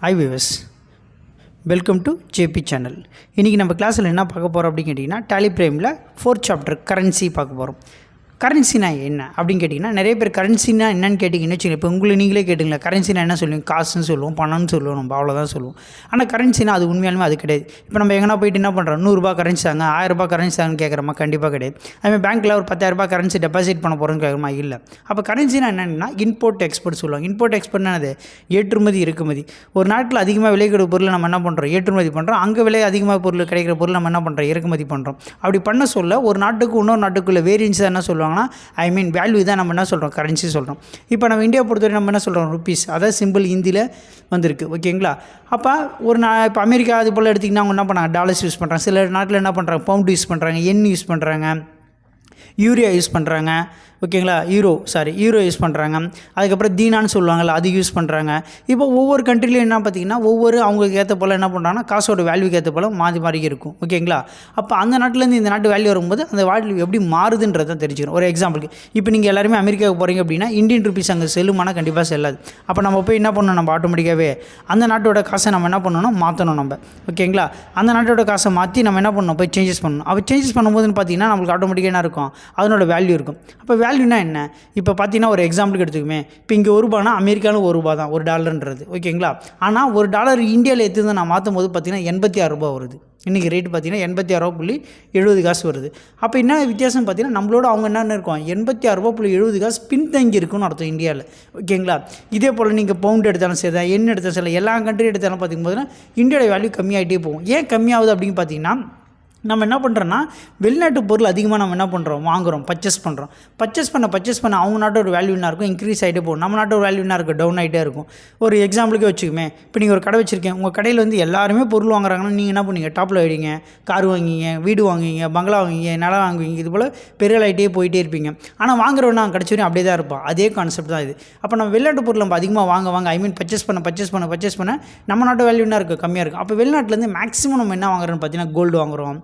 Hi viewers welcome to JP channel இன்றைக்கி நம்ம கிளாஸில் என்ன பார்க்க போகிறோம் அப்படின்னு கேட்டிங்கன்னா டேலி பிரேமில் ஃபோர்த் சாப்டர் கரன்சி பார்க்க போகிறோம் கரன்சினா என்ன? அப்படின்னு கேட்டிங்கன்னா நிறைய பேர் கரன்சினா என்னன்னு கேட்டிங்கன்னு வச்சுக்கோங்க. இப்போ உங்களை நீங்களே கேட்டுங்களேன் கரன்சினா என்ன சொல்லுவீங்க? காசுன்னு சொல்லுவோம் பணம்னு சொல்லுவோம் நம்ம அவ்வளோதான் சொல்லுவோம். ஆனால் கரன்சினா அது உண்மையாலுமே அது கிடையாது. இப்போ நம்ம எங்கன்னா போயிட்டு என்ன பண்ணுறோம் நூறுரூபா கரன்சி தாங்க ஆயிரரூபா கரன்சி தாங்கன்னு கேட்குறோமா? கண்டிப்பாக கிடையாது. அதுமாதிரி பேங்க்கில் ஒரு பத்தாயிரரூபா கரன்சி டெபாசிட் பண்ண போகிறோன்னு கேட்குறமா? இல்லை. அப்போ கரன்சினா என்னென்னா இம்போர்ட் எக்ஸ்போர்ட் சொல்லுவாங்க. இம்போர்ட் எக்ஸ்போர்ட்னா அது ஏற்றுமதி இறக்குமதி. ஒரு நாட்டில் அதிகமாக விலை கிடைக்கிற பொருளை நம்ம என்ன பண்ணுறோம் ஏற்றுமதி பண்ணுறோம் அங்கே விலை அதிகமாக பொருள் கிடைக்கிற பொருள் நம்ம என்ன பண்ணுறோம் இறக்குமதி பண்ணுறோம் அப்படி பண்ண சொல்ல ஒரு நாட்டுக்கு இன்னொரு நாட்டுக்குள்ள வேரியன்ஸ் என்ன சொல்கிறாங்கன்னா ஐ மீன் வேல்யூ தான் நம்ம என்ன சொல்கிறோம் கரன்சி சொல்கிறோம் இப்போ நம்ம இந்தியா பொறுத்தவரை நம்ம என்ன சொல்கிறோம் ருப்பீஸ் அதாவது சிம்பிள் ஹிந்தியில் வந்திருக்கு. ஓகேங்களா அப்போ ஒரு நான் இப்போ அமெரிக்கா அது போல் எடுத்திங்கன்னா அவங்க என்ன பண்ணுறாங்க டாலர்ஸ் யூஸ் பண்ணுறாங்க சில நாட்டில் என்ன பண்ணுறாங்க பவுண்ட் யூஸ் பண்ணுறாங்க எண் யூஸ் பண்ணுறாங்க யூரியா யூஸ் பண்ணுறாங்க ஓகேங்களா? ஈரோ சாரி ஈரோ யூஸ் பண்ணுறாங்க அதுக்கப்புறம் தீனான்னு சொல்லுவாங்கள்ல அது யூஸ் பண்ணுறாங்க இப்போ ஒவ்வொரு கண்ட்ரிலையும் என்ன பார்த்தீங்கன்னா ஒவ்வொரு அவங்களுக்கு ஏற்ற போல் என்ன பண்ணுறாங்கன்னா காசோட வேல்யூக்கு ஏற்ற போல் மாறி மாறி இருக்கும். ஓகேங்களா? அப்போ அந்த நாட்டிலேருந்து இந்த நாட்டு வேல்யூ வரும்போது அந்த வேல்யூ எப்படி மாறுதுன்றதை தெரிஞ்சுக்கணும். ஒரு எக்ஸாம்பிளுக்கு இப்போ நீங்கள் எல்லாருமே அமெரிக்காவுக்கு போகிறீங்க அப்படின்னா இந்தியன் ருபீஸ் அங்கே செல்லுமானா கண்டிப்பாக செல்லாது. அப்போ நம்ம போய் என்ன பண்ணணும்? நம்ம ஆட்டோமேட்டிக்காகவே அந்த நாட்டோட காசை நம்ம என்ன பண்ணணும் மாற்றணும் நம்ம. ஓகேங்களா? அந்த நாட்டோட காசை மாற்றி நம்ம என்ன பண்ணணும்? போய் சேஞ்சஸ் பண்ணணும். அப்போ சேஞ்சஸ் பண்ணும்போதுன்னு பார்த்தீங்கன்னா நம்மளுக்கு ஆட்டோமேட்டிக்காக என்ன இருக்கும்? அதனோட வேல்யூ இருக்கும். அப்போ வேல்யூனா என்ன? இப்போ பார்த்தீங்கன்னா ஒரு எக்ஸாம்பிளுக்கு எடுத்துக்குமே. இப்போ இங்கே ஒரு ரூபானா அமெரிக்காவில் ஒரு ரூபா தான் ஒரு டாலர்ன்றது ஓகேங்களா ஆனால் ஒரு டாலர் இந்தியாவில் எடுத்து நான் மாற்றும் போது பார்த்தீங்கன்னா எண்பத்தி ஆறு ரூபா வருது. இன்றைக்கி ரேட் பார்த்தீங்கன்னா எண்பத்தி ஆறு ரூபா புள்ளி எழுபது காசு வருது. அப்போ என்ன வித்தியாசம் பார்த்தீங்கன்னா நம்மளோட அவங்க என்னென்ன இருக்கும் எண்பத்தி ஆறு ரூபா புள்ளி எழுபது காசு பின்தங்கி இருக்குன்னு அர்த்தம் இந்தியாவில் ஓகேங்களா இதே போல் நீங்கள் பவுண்ட் எடுத்தாலும் சரி தான் என்ன எடுத்தாலும் சரி எல்லா கண்ட்ரி எடுத்தாலும் பார்த்திங்கன்னா இந்தியாவோட வேல்யூ கம்மியாகிட்டே போகும். ஏன் கம்மியாகுது அப்படின்னு பார்த்தீங்கன்னா நம்ம என்ன பண்ணுறோன்னா வெளிநாட்டு பொருள் அதிகமாக நம்ம என்ன பண்ணுறோம் வாங்குகிறோம் பர்ச்சேஸ் பண்ணுறோம் பர்ச்சேஸ் பண்ண பர்ச்சேஸ் பண்ண அவங்க நாட்டோட ஒரு வேல்யூனாக இருக்கும்? இன்க்ரீஸ் ஆகிட்டே போகும். நம்ம நாட்டோட ஒரு என்ன இருக்கும்? டவுன் ஆகிட்டே இருக்கும். ஒரு எக்ஸாம்பிளுக்கே வச்சுக்குமே. இப்போ நீங்கள் ஒரு கடை வச்சுருக்கேன் உங்கள் கடையில் வந்து எல்லாருமே பொருள் வாங்குறாங்கன்னா நீங்கள் என்ன பண்ணுவீங்க? டாப்பில் ஆகிடுங்க கார் வாங்குவீங்க வீடு வாங்குவீங்க பங்களா வாங்குவீங்க நிலம் வாங்குவீங்க. இது போல் பெரிய ஆகிட்டே போயிட்டே இருப்பீங்க. ஆனால் வாங்குறவனா கிடச்ச வரையும் அப்படியே தான் இருப்பான். அதே கான்செப்ட் தான் இது. அப்போ நம்ம வெளிநாட்டு பொருள் நம்ம அதிகமாக வாங்க வாங்க ஐ மீன் பர்ச்சேஸ் பண்ண பர்ச்சேஸ் பண்ண பர்ச்சேஸ் பண்ண நம்ம நாட்டு வேல்யூ இருக்குது கம்மியாக இருக்கும் அப்போ வெளிநாட்டிலேருந்து மேக்ஸிமம் நம்ம என்ன வாங்குறோன்னு பார்த்தீங்கன்னா கோல்டு வாங்குறோம்.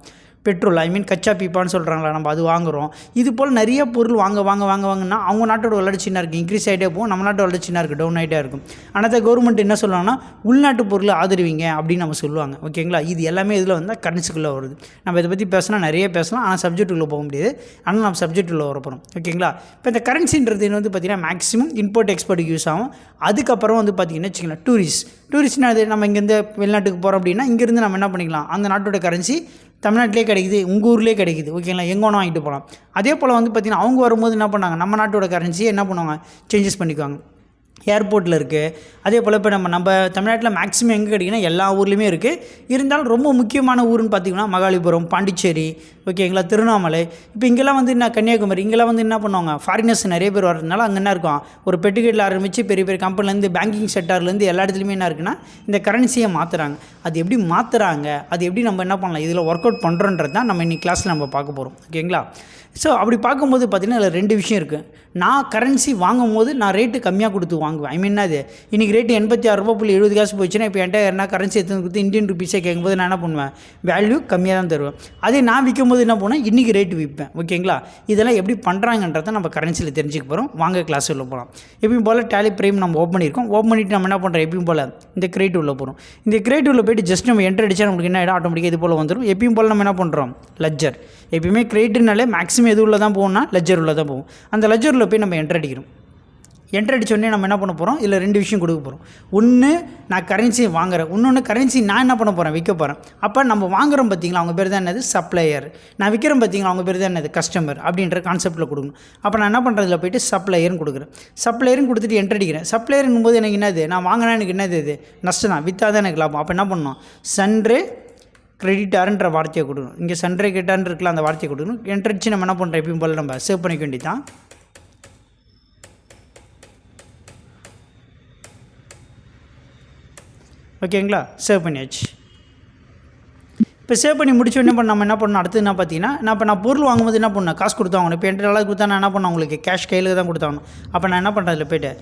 பெட்ரோல் ஐ மீன் கச்சா பீப்பான்னு சொல்கிறாங்களா நம்ம அது வாங்குகிறோம் இது போல் நிறைய பொருள் வாங்க வாங்க வாங்க வாங்கினா அவங்க நாட்டோட வளர்ச்சி என்ன இருக்குது இன்க்ரீஸ் ஆகிட்டே போகும் நம்ம நாட்டோட வளர்ச்சி என்ன இருக்குது டவுன் ஆகிட்டே இருக்கும். ஆனால் கவர்மெண்ட் என்ன சொல்லுவாங்கன்னா உள்நாட்டு பொருளை ஆதரிவீங்க அப்படின்னு நம்ம சொல்லுவாங்க. ஓகேங்களா இது எல்லாமே இதில் வந்து கரன்சிக்குள்ளே வருது. நம்ம இதை பற்றி பேசினா நிறைய பேசலாம் ஆனால் சப்ஜெக்ட் போக முடியாது. ஆனால் நம்ம சப்ஜெக்ட் வரப்போகிறோம் ஓகேங்களா இப்போ இந்த கரன்சின்றது வந்து பார்த்திங்கன்னா மேக்ஸிமம் இம்போர்ட் எக்ஸ்போர்ட்டுக்கு யூஸ் ஆகும். அதுக்கப்புறம் வந்து பார்த்திங்கன்னா வச்சுக்கலாம் டூரிஸ்ட் டூரிஸ்ட்னா அது நம்ம இங்கேருந்து வெளிநாட்டுக்கு போகிறோம் அப்படின்னா இங்கேருந்து நம்ம என்ன பண்ணிக்கலாம்? அந்த நாட்டோட கரன்சி தமிழ்நாட்டிலே கிடைக்குது உங்கள் ஊர்லேயே கிடைக்குது. ஓகேங்களா எங்கோனா வாங்கிட்டு போகலாம் அதே போல் வந்து பார்த்திங்கன்னா அவங்க வரும்போது என்ன பண்ணாங்க நம்ம நாட்டோட கரன்சியை என்ன பண்ணுவாங்க? சேஞ்சஸ் பண்ணிக்குவாங்க. ஏர்போர்ட்டில் இருக்குது அதே போல் இப்போ நம்ம நம்ம தமிழ்நாட்டில் மேக்ஸிமம் எங்கே கிடைக்குன்னா எல்லா ஊர்லேயுமே இருக்குது இருந்தாலும் ரொம்ப முக்கியமான ஊருன்னு பார்த்திங்கன்னா மகாலிபுரம் பாண்டிச்சேரி ஓகேங்களா திருவண்ணாமலை. இப்போ இங்கெல்லாம் வந்து என்ன கன்னியாகுமரி இங்கெல்லாம் வந்து என்ன பண்ணுவாங்க? ஃபாரினர்ஸ் நிறைய பேர் வரதுனால அங்கே என்ன இருக்கும்? ஒரு பெட்டிக்கெட்டில் ஆரம்பித்து பெரிய பெரிய கம்பெனிலேருந்து பேங்கிங் செக்டார்லேருந்து எல்லா இடத்துலையுமே என்ன இருக்குன்னா இந்த கரன்சியை மாற்றுறாங்க அது எப்படி மாற்றுறாங்க அது எப்படி நம்ம என்ன பண்ணலாம்? இதில் ஒர்க் அவுட் பண்ணுறோன்றது தான் நம்ம இன்னைக்கு கிளாஸில் நம்ம பார்க்க போகிறோம் ஓகேங்களா ஸோ அப்படி பார்க்கும்போது பார்த்திங்கன்னா அதில் ரெண்டு விஷயம் இருக்குது நான் கரன்சி வாங்கும் போது நான் ரேட்டு கம்மியாக கொடுத்து வாங்குவேன். ஐ மீன் அது இன்றைக்கி ரேட்டு எண்பத்தி ஆறு ரூபா புள்ளி எழுபது காசு போச்சுன்னா இப்போ என்கிட்ட என்ன கரன்சி எடுத்து கொடுத்து இந்தியன் ருபீஸே கேட்கும்போது நான் என்ன பண்ணுவேன்? வேல்யூ கம்மியாக தான் தருவேன். அதே நான் விற்கும் போது என்ன பண்ணுவேன்? இன்றைக்கி ரேட்டு விற்பேன். ஓகேங்களா இதெல்லாம் எப்படி பண்ணுறாங்கன்றதை நம்ம கரன்சியில் தெரிஞ்சுக்க போகிறோம் வாங்க கிளாஸ் உள்ள போகலாம் எப்பயும் போல் டேலி ப்ரைம் நம்ம ஓப்பன் பண்ணியிருக்கோம். ஓப்பன் பண்ணிவிட்டு நம்ம என்ன பண்ணுறோம் எப்பயும் போல் இந்த கிரேட் உள்ள போகிறோம் இந்த கிரேட் உள்ள போயிட்டு ஜஸ்ட் நம்ம என்ட்ரு அடித்தா நம்மளுக்கு என்ன ஆகிடும் ஆட்டோமேட்டிக்காக இது போல் வந்துடும் எப்பயும் போல் நம்ம என்ன பண்ணுறோம் லெஜர் எப்பயுமே கிரெடிட்னாலே மேக்ஸிமம் எது உள்ள தான் போகும்னா லெஜர் உள்ள தான் போகும். அந்த லெஜரில் போய் நம்ம என்ட்ரு அடிக்கிறோம் என்ட்ரு அடித்தோடனே நம்ம என்ன பண்ண போகிறோம் இதில் ரெண்டு விஷயம் கொடுக்க போகிறோம் ஒன்று நான் கரன்சி வாங்குறேன். இன்னொன்று கரன்சி நான் என்ன பண்ண போகிறேன் விற்க போகிறேன் அப்போ நம்ம வாங்குறோம் பார்த்தீங்களா அவங்க பேர் தான் என்னது? சப்ளையர் நான் விற்கிறேன் பார்த்தீங்களா அவங்க பேர் தான் என்னது? கஸ்டமர் அப்படின்ற கான்செப்ட்டில் கொடுக்கணும். அப்போ நான் என்ன பண்ணுறதுல போயிட்டு சப்ளையர்னு கொடுக்குறேன். சப்ளையர்னு கொடுத்துட்டு என்ட்ரு அடிக்கிறேன். சப்ளையருங்கும் போது எனக்கு என்னது? நான் வாங்கினா எனக்கு என்னது இது? நஷ்டம் தான். விற்றா தான் எனக்கு லாபம். அப்போ என்ன பண்ணணும் சன்று கிரெடிட்டாருன்ற வார்த்தையை கொடுக்கணும். இங்கே சன்ரே கிரெடிட்டார்னு இருக்கலாம் அந்த வார்த்தையை கொடுக்கணும். என்ட்ரன்ஸ் நம்ம என்ன பண்ணுறோம் எப்பயும் போல் நம்ம சேவ் பண்ணிக்க வேண்டியதான் ஓகேங்களா சேவ் பண்ணியாச்சு. இப்போ சேவ் பண்ணி முடிச்ச உடனே பண்ண நம்ம என்ன பண்ணணும்? அடுத்து என்ன பார்த்தீங்கன்னா நான் இப்போ நான் பொருள் வாங்கும்போது என்ன பண்ணேன் காசு கொடுத்தாங்க இப்போ என்கிட்ட அளவுக்கு கொடுத்தா நான் என்ன பண்ணேன் உங்களுக்கு கேஷ் கையில் தான் கொடுத்தாங்க அப்போ நான் என்ன பண்ணுறேன் அதில் போய்ட்டு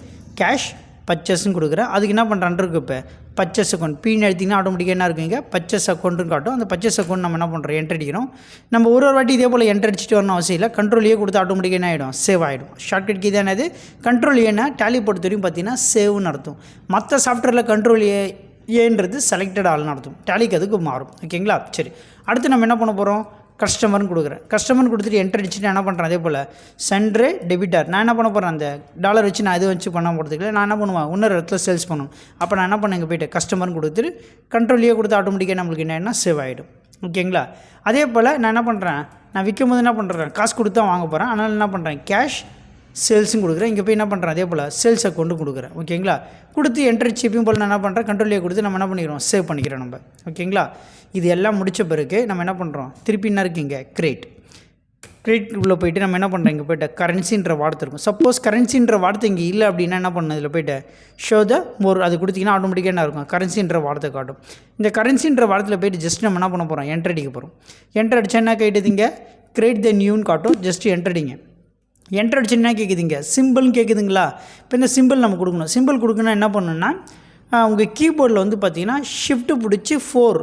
கேஷ் பர்ச்சேஸ்ன்னு கொடுக்குறேன் அதுக்கு என்ன பண்ணுறான் இருக்கு இப்போ. பச்சஸ் அக்கௌண்ட் பீன் எடுத்திங்கன்னா ஆட்டோமேட்டிக்காக என்ன இருக்குங்க? பச்சஸ் அக்கௌண்ட்னு காட்டும். அந்த பச்சஸ் அக்கௌண்ட் நம்ம என்ன பண்ணுறோம் என்ட்ரு அடிக்கிறோம். நம்ம ஒரு ஒரு வாட்டி இதே போல் என்ட்ரு அடிச்சுட்டு வரணும் அவசியம் இல்லை. கண்ட்ரோலையே கொடுத்து ஆட்டோமேட்டிக்காக என்ன ஆகிடும் சேவ் ஆகிடும் ஷார்ட்கட் கீ தான் என்னது? கண்ட்ரோல் ஏன்னா டேலி பொறுத்த வரைக்கும் பார்த்தீங்கன்னா சேவ்னு அர்த்தம். மற்ற சாஃப்ட்வேரில் கண்ட்ரோல் ஏ ஏன்றது செலக்டட் ஆள்னு அர்த்தம். டேலிக்கு அதுக்கு மாறும். ஓகேங்களா சரி. அடுத்து நம்ம என்ன பண்ண போகிறோம் கஸ்டமர்னு கொடுக்குறேன். கஸ்டமர்னு கொடுத்துட்டு என்டர் அடிச்சுட்டு என்ன பண்ணுறேன் அதே போல் சென்ட்ரு டெபிட்டார் நான் என்ன பண்ண போகிறேன் அந்த டாலர் வச்சு நான் இது வச்சு பண்ண போகிறதுக்கு நான் என்ன பண்ணுவேன்? இன்னொரு இடத்துல சேல்ஸ் பண்ணணும் அப்போ நான் என்ன பண்ணேன்? இங்கே போய்ட்டு கஸ்டமர்னு கொடுத்துட்டு கண்ட்ரோலியே கொடுத்து ஆட்டோமேட்டிக்காக நம்மளுக்கு என்னென்னா சேவ் ஆகிடும் ஓகேங்களா? அதே போல் நான் என்ன பண்ணுறேன் நான் விற்கும் போது என்ன பண்ணுறேன் காசு கொடுத்து தான் வாங்க போகிறேன் அதனால் என்ன பண்ணுறேன் கேஷ் சேல்ஸும் கொடுக்குறேன். இங்கே போய் என்ன பண்ணுறேன் அதே போல் சேல்ஸ் அக்கௌண்ட்டும் கொடுக்குறேன். ஓகேங்களா கொடுத்து என்ட்ரி சிப்பிங் போல் நான் என்ன பண்ணுறேன் கண்ட்ரோலியை கொடுத்து நம்ம என்ன பண்ணிக்கிறோம்? சேவ் பண்ணிக்கிறோம் நம்ம. ஓகேங்களா இது எல்லாம் முடித்த பிறகு நம்ம என்ன பண்ணுறோம் திருப்பி என்ன இருக்குங்க கிரேட் கிரெடிட் உள்ளே போயிட்டு நம்ம என்ன பண்ணுறோம் இங்கே போய்ட்டு கரன்சின்ற வார்த்தை இருக்கும். சப்போஸ் கரன்சின்ற வார்த்தை இங்கே இல்லை அப்படின்னா என்ன பண்ணணும் இதில் போய்ட்டு ஷோ த மோர் அது கொடுத்தீங்கன்னா ஆட்டோமேட்டிக்காக என்ன இருக்கும்? கரன்சின்ற வார்த்தை காட்டும். இந்த கரன்சின்ற வார்த்தையில் போயிட்டு ஜஸ்ட் நம்ம என்ன பண்ண போகிறோம் என்ட்ரடிக்க போகிறோம் என்ட்ரடிச்சா என்ன கேட்டுதுங்க கிரியேட் த நியூன்னு காட்டும். ஜஸ்ட் என்ட்ரடிங்க என்ட்ரு அடிச்சுன்னா கேட்குதுங்க சிம்பிள்னு கேட்குதுங்களா இப்போ இந்த சிம்பிள் நம்ம கொடுக்கணும். சிம்பிள் கொடுக்கணும்னா என்ன பண்ணணும்னா உங்கள் கீபோர்டில் வந்து பார்த்தீங்கன்னா ஷிஃப்ட்டு பிடிச்சி ஃபோர்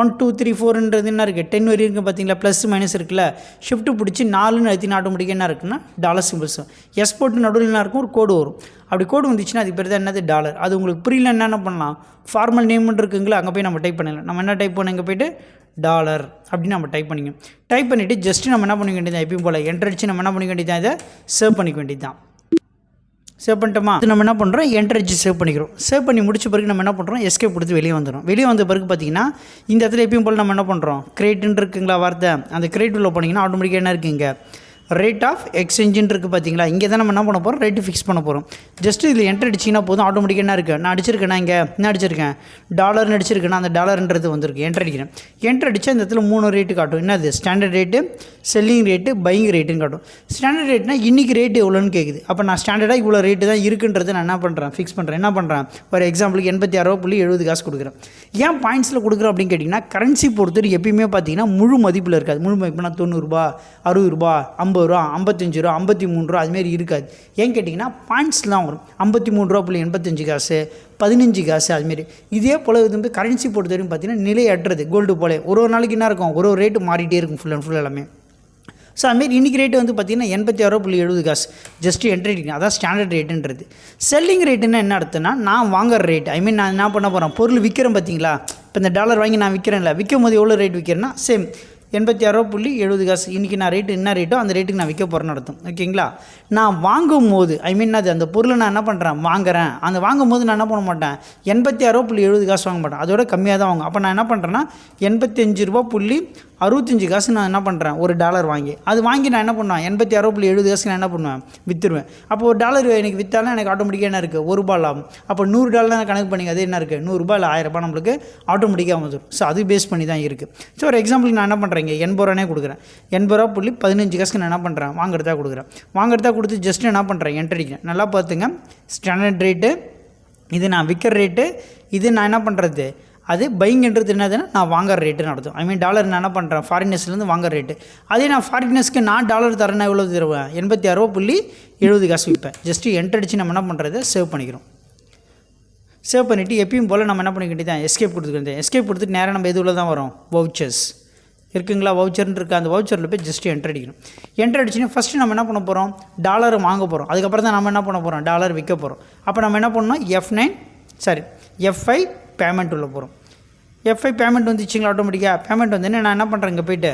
ஒன் டூ த்ரீ ஃபோர்ன்றது என்ன இருக்குது டென் வரையும் இருக்குது பார்த்தீங்களா ப்ளஸ் மைனஸ் இருக்குல்ல? ஷிஃப்ட்டு பிடிச்சி நாலுன்னு அழுத்தின ஆட்டோமேட்டிக்காக என்ன இருக்குன்னா டாலர் சிம்பிள்ஸ் எஸ் போட்டு நடுவில் என்ன இருக்கும்? ஒரு கோடு வரும். அப்படி கோடு வந்துச்சுன்னா அது பேர் தான் என்னது? டாலர் அது உங்களுக்கு புரியல என்னென்ன பண்ணலாம்? ஃபார்மல் நேம்னு இருக்குங்களா? அங்கே போய் நம்ம டைப் பண்ணலாம் நம்ம என்ன டைப் பண்ண இங்கே போய்ட்டு டாலர் அப்படின்னு நம்ம டைப் பண்ணிக்கணும். டைப் பண்ணிவிட்டு ஜஸ்ட்டு நம்ம என்ன பண்ணிக்க வேண்டியது எப்பயும் போல் என்ட்ரு நம்ம என்ன பண்ணிக்க வேண்டியது இதை சேவ் பண்ணிக்க வேண்டியது தான் சேவ் பண்ணிட்டோமா? இது நம்ம என்ன பண்ணுறோம் என்ட்ரு சேவ் பண்ணிக்கிறோம். சேவ் பண்ணி முடிச்ச பிறகு நம்ம என்ன பண்ணுறோம் எஸ்கேப் கொடுத்து வெளியே வந்துடும் வெளியே வந்த பிறகு பார்த்தீங்கன்னா இந்த இடத்துல எப்பயும் போல் நம்ம என்ன பண்ணுறோம் கிரேட்டுன்னு இருக்குங்களா வார்த்தை? அந்த கிரேட் உள்ள போனீங்கன்னா ஆட்டோமேட்டிக்காக என்ன இருக்குங்க ரேட் ஆஃப் எக்ஸ்சேஞ்சுன்னு இருக்குது பார்த்தீங்களா இங்கே தான் நம்ம என்ன பண்ண போகிறோம் ரேட்டு ஃபிக்ஸ் பண்ண போகிறோம் ஜஸ்ட் இதில் என்ட்ரு அடிச்சிங்கன்னா போதும். ஆட்டோமேட்டிக்காக என்ன இருக்குது நான் அடிச்சிருக்கேன் இங்கே? என்ன அடிச்சிருக்கேன். டாலர்னு அடிச்சிருக்கேன்? அந்த டாலர்ன்றது வந்திருக்கு. என்ட்ரு அடிக்கிறேன். என்ட்ரு அடித்தா இந்த இடத்துல மூணு ரேட்டு காட்டும். என்னது? Standard rate selling rate buying ரேட்டுன்னு காட்டும். ஸ்டாண்டர்ட் ரேட்னா இன்றைக்கி ரேட்டு எவ்வளோன்னு கேட்குது அப்போ நான் ஸ்டாண்டர்டாக இவ்வளோ ரேட்டு தான் இருக்குன்றது நான் என்ன பண்ணுறேன் ஃபிக்ஸ் பண்ணுறேன் என்ன பண்ணுறேன் ஒரு எக்ஸாம்பிளுக்கு எண்பத்தி ஆறுரூவா புள்ளி எழுபது காசு கொடுக்குறேன். ஏன் பாயிண்ட்ஸில் கொடுக்குறோம் அப்படின்னு கேட்டிங்கன்னா கரன்சி பொறுத்தவரை எப்பயுமே பார்த்தீங்கன்னா முழு மதிப்பில் இருக்காது. முழு மதிப்புனா தொண்ணூறுரூபா அறுபது ரூபா ஐம்பது ரூபா ஐம்பத்தஞ்சு ரூபா ஐம்பத்தி மூணு ரூபா அதுமாரி இருக்காது. ஏன் கேட்டிங்கன்னா பாயிண்ட்ஸ்லாம் வரும். ஐம்பத்தி மூணு ரூபா புள்ளி எண்பத்தஞ்சு காசு பதினஞ்சு காசு அதுமாரி. இதே போல் இது வந்து கரன்சி பொறுத்த வரைக்கும் பார்த்தீங்கன்னா நிலையற்றது கோல்டு போல. ஒரு ஒரு நாளைக்கு என்ன இருக்கும்? ஒரு ஒரு ரேட்டு மாறிட்டே இருக்கும் ஃபுல் அண்ட் ஃபுல் எல்லாமே. ஸோ அதுமாரி இன்றைக்கி ரேட்டு வந்து பார்த்திங்கன்னா எண்பத்தி ஆறு புள்ளி எழுபது காசு. ஜஸ்ட்டு என்ட்ரி அதான் ஸ்டாண்டர்ட் ரேட்டுன்றது செல்லிங் ரேட்டுன்னா என்ன அர்த்தம்னா நான் வாங்குற ரேட் ஐ மீன் நான் என்ன பண்ண போகிறேன் பொருள் விற்கிறேன் பார்த்தீங்களா இப்போ இந்த டாலர் வாங்கி நான் விற்கிறேன்ல விற்கும் போது எவ்வளோ ரேட் விற்கிறேன்னா சேம் எண்பத்தி ஆறுரூவா புள்ளி எழுபது காசு. இன்றைக்கி நான் ரேட்டு என்ன ரேட்டோ அந்த ரேட்டுக்கு நான் விற்க போகிறேன்னு அர்த்தம். ஓகேங்களா நான் வாங்கும் போது ஐ மீன் அது அந்த பொருளை நான் என்ன பண்ணுறேன் வாங்குறேன். அந்த வாங்கும் போது நான் என்ன பண்ண மாட்டேன்? எண்பத்தி ஆறுரூவா புள்ளி எழுபது காசு வாங்க மாட்டேன். அதோட கம்மியாக தான் வாங்கும் அப்போ நான் என்ன பண்ணுறேன்னா எண்பத்தஞ்சு ரூபா புள்ளி அறுபத்தஞ்சு காசு நான் என்ன பண்ணுறேன் ஒரு டாலர் வாங்கி. அது வாங்கி நான் என்ன பண்ணுவேன்? எண்பத்தி ஆறு புள்ளி எழுபது காசு நான் என்ன பண்ணுவேன்? விற்றுருவேன் அப்போ ஒரு டாலர் எனக்கு விற்றாலும் எனக்கு ஆட்டோமேட்டிக்காக என்ன இருக்குது ஒரு ரூபா லாபம். அப்போ நூறு டாலர் கணக்கு பண்ணிங்க. அது என்ன இருக்குது நூறுரூபா இல்லை ஆயிரம் ரூபாய் நம்மளுக்கு ஆட்டோமேட்டிக்காக வந்துடும் ஸோ அது பேஸ் பண்ணி தான் இருக்குது ஸோ ஒரு எக்ஸாம்பிள் நான் என்ன பண்ணுறேங்க எண்பது ரூபானே கொடுக்குறேன். எண்பது ரூபா புள்ளி பதினஞ்சு காசுக்கு நான் என்ன பண்ணுறேன் வாங்குறதா கொடுக்குறேன். வாங்குறதா கொடுத்து ஜஸ்ட் என்ன பண்ணுறேன் என்ட்ரடிக்கிறேன் நல்லா பார்த்துங்க. ஸ்டாண்டர்ட் ரேட்டு இது நான் விற்கிற ரேட்டு இது நான் என்ன பண்ணுறது அது பைங்கன்றது என்னதுன்னா நான் வாங்குற ரேட்டுன்னு அர்த்தம். ஐ மீன் டாலர் நான் என்ன பண்ணுறேன் ஃபாரினர்ஸ்லேருந்து வாங்குற ரேட்டு அதே நான் ஃபாரினர்ஸ்க்கு நான் டாலர் தரேன்னா எவ்வளோ தருவேன்? எண்பத்தி ஆறுரூவா புள்ளி எழுபது காசு விற்பேன். ஜஸ்ட்டு என்ட்ரடிச்சு நம்ம என்ன பண்ணுறதை சேவ் பண்ணிக்கிறோம். சேவ் பண்ணிவிட்டு எப்பயும் போல் நம்ம என்ன பண்ணிக்கிட்டே தான் எஸ்கேப் கொடுத்துக்கிட்டேன் எஸ்கேப் கொடுத்துட்டு நேராக நம்ம எதுவில் தான் வரும்? வவுச்சர்ஸ் இருக்குங்களா? வவுச்சர்னு இருக்குது அந்த வவுச்சரில் போய் ஜஸ்ட்டு என்ட்ரு அடிக்கணும். என்ட்ரு அடிச்சுன்னா ஃபஸ்ட்டு நம்ம என்ன பண்ண போகிறோம் டாலர் வாங்க போகிறோம் அதுக்கப்புறம் தான் நம்ம என்ன பண்ண போகிறோம் டாலர் விற்க போகிறோம் அப்போ நம்ம என்ன பண்ணணும்? F nine sorry FI payment உள்ள போகிறோம் எஃப்ஐ பேமெண்ட் வந்துச்சுங்களா ஆட்டோமேட்டிக்காக பேமெண்ட் வந்து நான் என்ன பண்ணுறேன் இங்கே போயிட்டு?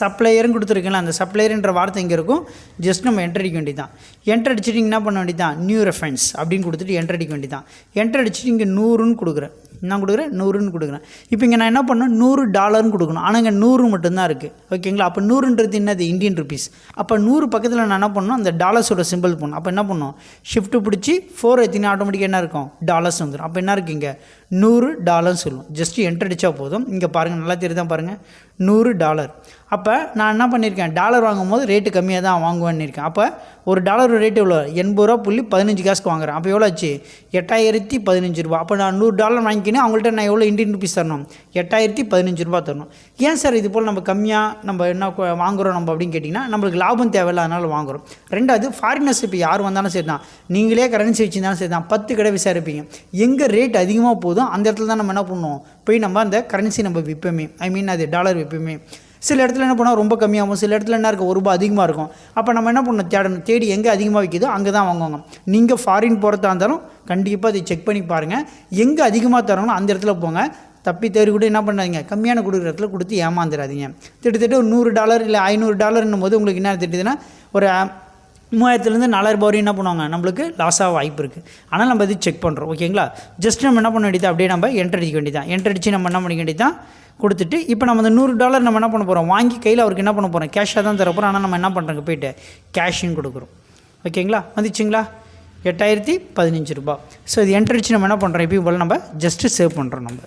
சப்ளையருன்னு கொடுத்துருக்கேன்ல அந்த சப்ளையருன்ற வார்த்தை இங்கே இருக்கும். ஜஸ்ட் நம்ம என்ட்ரு அடிக்க வேண்டியதான் என்ட்ரு அடிச்சுட்டு என்ன பண்ண வேண்டியதான் நியூ ரெஃபரன்ஸ் அப்படின்னு கொடுத்துட்டு என்ட்ரு அடிக்க வேண்டியதான் என்ட்ரு அடிச்சுட்டு இங்கே நூறுன்னு கொடுக்குறேன். நான் கொடுக்குறேன் நூறுன்னு கொடுக்குறேன். இப்போ இங்கே நான் என்ன பண்ணணும்? நூறு டாலர்னு கொடுக்கணும். ஆனால் இங்கே நூறு மட்டும்தான் இருக்குது ஓகேங்களா அப்போ நூறுன்றது என்னது? இந்தியன் ருபீஸ் அப்போ நூறு பக்கத்தில் நான் என்ன பண்ணணும்? அந்த டாலர்ஸோட சிம்பிள் பண்ணணும் அப்போ என்ன பண்ணணும் ஷிஃப்ட்டு பிடிச்சி ஃபோர் எத்தினா ஆட்டோமேட்டிக்காக என்ன இருக்கும்? டாலர்ஸ் வந்துடும் அப்போ என்ன இருக்குது இங்கே? நூறு டாலர்னு சொல்லுவோம். ஜஸ்ட்டு என்ட்ரு அடித்தா போதும். இங்கே பாருங்கள் நல்லா தெரியுதான் பாருங்கள் நூறு டாலர். அப்போ நான் என்ன பண்ணியிருக்கேன் டாலர் வாங்கும் போது ரேட்டு கம்மியாக தான் வாங்குவேன்னு இருக்கேன். அப்போ ஒரு டாலர் ரேட் எவ்வளோ எண்பது ரூபா புள்ளி பதினஞ்சு காசுக்கு வாங்குறேன். அப்போ எவ்வளோ ஆச்சு? எட்டாயிரத்தி பதினஞ்சு ரூபா. அப்போ நான் நூறு டாலர் வாங்கிக்கினேன் அவங்கள்ட்ட நான் எவ்வளோ இண்டியன் ருபீஸ் தரணும்? எட்டாயிரத்தி பதினஞ்சு ரூபா தரணும். ஏன் சார் இது போல் நம்ம கம்மியாக நம்ம என்ன வாங்குகிறோம் வாங்குறோம் நம்ம அப்படின்னு கேட்டிங்கன்னா நம்மளுக்கு லாபம் தேவையில்ல அதனால் வாங்குறோம். ரெண்டாவது ஃபாரினர்ஸ் இப்போ யார் வந்தாலும் சரி தான் நீங்களே கரன்சி வச்சுருந்தாலும் சரி தான் பத்து கடை விசாரிப்பீங்க எங்கே ரேட் அதிகமாக போதும் அந்த இடத்துல தான் நம்ம என்ன பண்ணுவோம்? போய் நம்ம அந்த கரன்சி நம்ம விற்போமே. ஐ மீன் அது டாலர் விற்போமே. சில இடத்துல என்ன பண்ணுவோம் ரொம்ப கம்மியாகும் சில இடத்துல என்ன இருக்கும்? ஒரு ரூபாய் அதிகமாக இருக்கும். அப்போ நம்ம என்ன பண்ணணும்? தேடணும். தேடி எங்கே அதிகமாக விற்கிதோ அங்கே தான் வாங்குவாங்க. நீங்கள் ஃபாரின் போகிறதா இருந்தாலும் கண்டிப்பாக அதை செக் பண்ணி பாருங்கள் எங்கே அதிகமாக தரணும் அந்த இடத்துல போங்க. தப்பி தேடி கூட என்ன பண்ணாதீங்க. கம்மியான கொடுக்குற இடத்துல கொடுத்து ஏமாந்துடாதீங்க திட்டத்தட்ட ஒரு நூறு டாலர் இல்லை ஐநூறு டாலர்னும் போது உங்களுக்கு என்ன திட்டுதுன்னா ஒரு மூவாயிரத்துலேருந்து நாலாயிரம் வரையும் என்ன பண்ணுவாங்க? நம்மளுக்கு லாஸ் ஆக வாய்ப்பு இருக்குது ஆனால் நம்ம இது செக் பண்ணுறோம் ஓகேங்களா? ஜஸ்ட் நம்ம என்ன பண்ண வேண்டியது? அப்படியே நம்ம என்ட்ரு அடிக்க வேண்டியதான் என்ட்ரு அடித்து நம்ம என்ன பண்ணிக்க வேண்டியதான் கொடுத்துட்டு இப்போ நம்ம அந்த நூறு டாலர் நம்ம என்ன பண்ண போகிறோம் வாங்கி கையில் அவருக்கு என்ன பண்ண போகிறோம் கேஷாக தான் தரப்போகிறோம் ஆனால் நம்ம என்ன பண்ணுறோங்க போயிட்டு கேஷின்னு கொடுக்குறோம். ஓகேங்களா? வந்துச்சுங்களா? எட்டாயிரத்தி பதினஞ்சு ரூபா ஸோ இது என்ட்ரு அடித்து நம்ம என்ன பண்ணுறோம் இப்பயும் போல் நம்ம ஜஸ்ட்டு சேவ் பண்ணுறோம் நம்ம.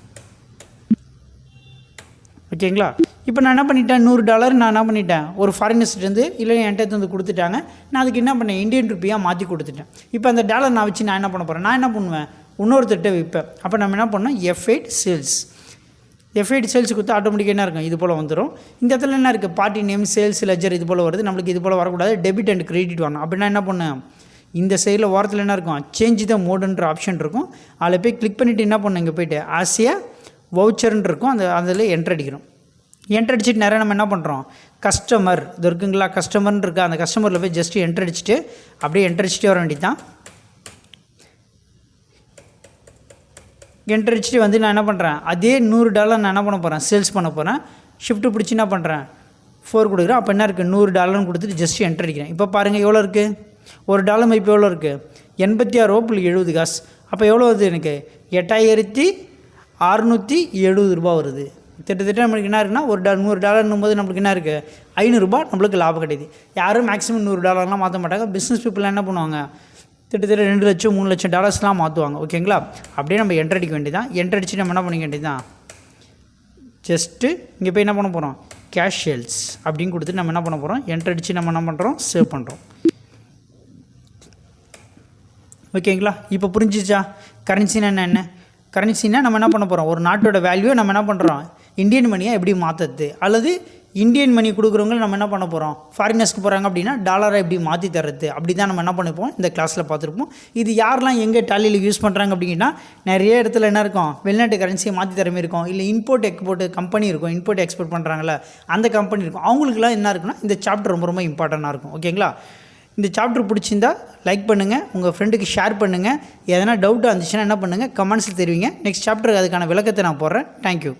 ஓகேங்களா? இப்போ நான் என்ன பண்ணிட்டேன்? நூறு டாலர் நான் என்ன பண்ணிட்டேன்? ஒரு ஃபாரினர்ஸ்லேருந்து இல்லை என்கிட்ட வந்து கொடுத்துட்டாங்க. நான் அதுக்கு என்ன பண்ணேன்? இந்தியன் ருப்பியாக மாற்றி கொடுத்துட்டேன். இப்போ அந்த டாலர் நான் வச்சு நான் என்ன பண்ண போகிறேன் நான் என்ன பண்ணுவேன்? இன்னொருத்தர்கிட்ட விற்பேன். அப்போ நம்ம என்ன பண்ணோம்? எஃப் சேல்ஸ் எஃப் சேல்ஸ் கொடுத்து ஆட்டோமேட்டிக்காக என்ன இருக்கும்? இது போல் வந்துடும் இந்த இடத்துல என்ன இருக்குது பார்ட்டி நேம் சேல்ஸ் லெஜர் இது போல் வருது. நம்மளுக்கு இது போல் வரக்கூடாது. டெபிட் அண்ட் கிரெடிட் வரணும் அப்படின்னா என்ன பண்ணேன்? இந்த சைடில் ஓரத்தில் என்ன இருக்கும்? சேஞ்ச் த மோடுன்ற ஆப்ஷன் இருக்கும். அதில் போய் கிளிக் பண்ணிவிட்டு என்ன பண்ணேன்? இங்கே போயிட்டு ஆசியா வவுச்சர்னு இருக்கும் அந்த அதில் என்ட்ரு அடிக்கணும். என்ட்ரு அடிச்சுட்டு நிறையா நம்ம என்ன பண்ணுறோம் கஸ்டமர் இது இருக்குங்களா? கஸ்டமர்னு இருக்கா அந்த கஸ்டமரில் போய் ஜஸ்ட்டு என்ட்ரு அடிச்சுட்டு அப்படியே என்ட்ரு அடிச்சுட்டு வர வேண்டியது தான் என்ட்ரு அடிச்சுட்டு வந்து நான் என்ன பண்ணுறேன் அதே நூறு டாலர் நான் என்ன பண்ண போகிறேன் சேல்ஸ் பண்ண போகிறேன் ஷிஃப்ட்டு பிடிச்சி என்ன பண்ணுறேன் ஃபோர் கொடுக்குறேன். அப்போ என்ன இருக்குது நூறு டாலர்னு கொடுத்துட்டு ஜஸ்ட் என்ட்ரு அடிக்கிறேன். இப்போ பாருங்கள் எவ்வளோ இருக்குது ஒரு டாலர் மதிப்பு எவ்வளோ இருக்குது எண்பத்தி ஆறு ரூபா புள்ளி எழுபது காசு. அப்போ எவ்வளோ வருது எனக்கு? எட்டாயிரத்தி அறுநூற்றி எழுபது ரூபா வருது. திட்டத்தட்ட நம்மளுக்கு என்ன இருக்குன்னா ஒரு டா நூறு டாலர்னும் போது நம்மளுக்கு என்ன இருக்குது ஐநூறுரூபா நம்மளுக்கு லாபம் கிடைக்குது. யாரும் மேக்ஸிமம் நூறு டாலர்லாம் மாற்ற மாட்டாங்க. பிஸ்னஸ் பீப்புள் என்ன பண்ணுவாங்க? திட்டத்தட்ட ரெண்டு லட்சம் மூணு லட்சம் டாலர்ஸ்லாம் மாற்றுவாங்க ஓகேங்களா? அப்படியே நம்ம என்ட்ரு அடிக்க வேண்டியதான் என்ட்ரு அடிச்சு நம்ம என்ன பண்ணிக்க வேண்டியதான் ஜஸ்ட்டு இங்கே போய் என்ன பண்ண போகிறோம் கேஷ் சேல்ஸ் அப்படின்னு கொடுத்துட்டு நம்ம என்ன பண்ண போகிறோம் என்ட்ரு அடிச்சு நம்ம என்ன பண்ணுறோம் சேவ் பண்ணுறோம் ஓகேங்களா? இப்போ புரிஞ்சிச்சா? கரன்சினா என்ன என்ன? கரன்சினா நம்ம என்ன பண்ண போகிறோம் ஒரு நாட்டோட வேல்யூவை நம்ம என்ன பண்ணுறோம் இந்தியன் மணியை எப்படி மாற்றுறது அல்லது இந்தியன் மணி கொடுக்குறவங்க நம்ம என்ன பண்ண போகிறோம் ஃபாரினர்ஸ்க்கு போகிறாங்க அப்படின்னா டாலரை எப்படி மாற்றி தர்றது? அப்படி தான் நம்ம என்ன பண்ணிப்போம்? இந்த கிளாஸில் பார்த்துருப்போம். இது யாரெல்லாம் எங்கே டாலியில் யூஸ் பண்ணுறாங்க அப்படின்னா நிறைய இடத்துல என்ன இருக்கும்? வெளிநாட்டு கரன்சியை மாற்றி தர மாதிரி இருக்கும். இல்லை இம்போர்ட் எக்ஸ்போர்ட் கம்பெனி இருக்கும். இம்போர்ட் எக்ஸ்போர்ட் பண்ணுறாங்களே அந்த கம்பெனி இருக்கும். அவங்களுக்குலாம் என்ன இருக்குன்னா இந்த சாப்டர் ரொம்ப ரொம்ப இம்பார்ட்டண்ட்டாக இருக்கும். ஓகேங்களா இந்த சாப்டர் பிடிச்சிருந்தா லைக் பண்ணுங்கள் உங்கள் ஃப்ரெண்டுக்கு ஷேர் பண்ணுங்கள் எதனா டவுட்டாக இருந்துச்சுன்னா என்ன பண்ணுங்கள் கமெண்ட்ஸில் தெரிவிங்க. நெக்ஸ்ட் சாப்டருக்கு அதுக்கான விளக்கத்தை நான் போடுறேன். தேங்க்யூ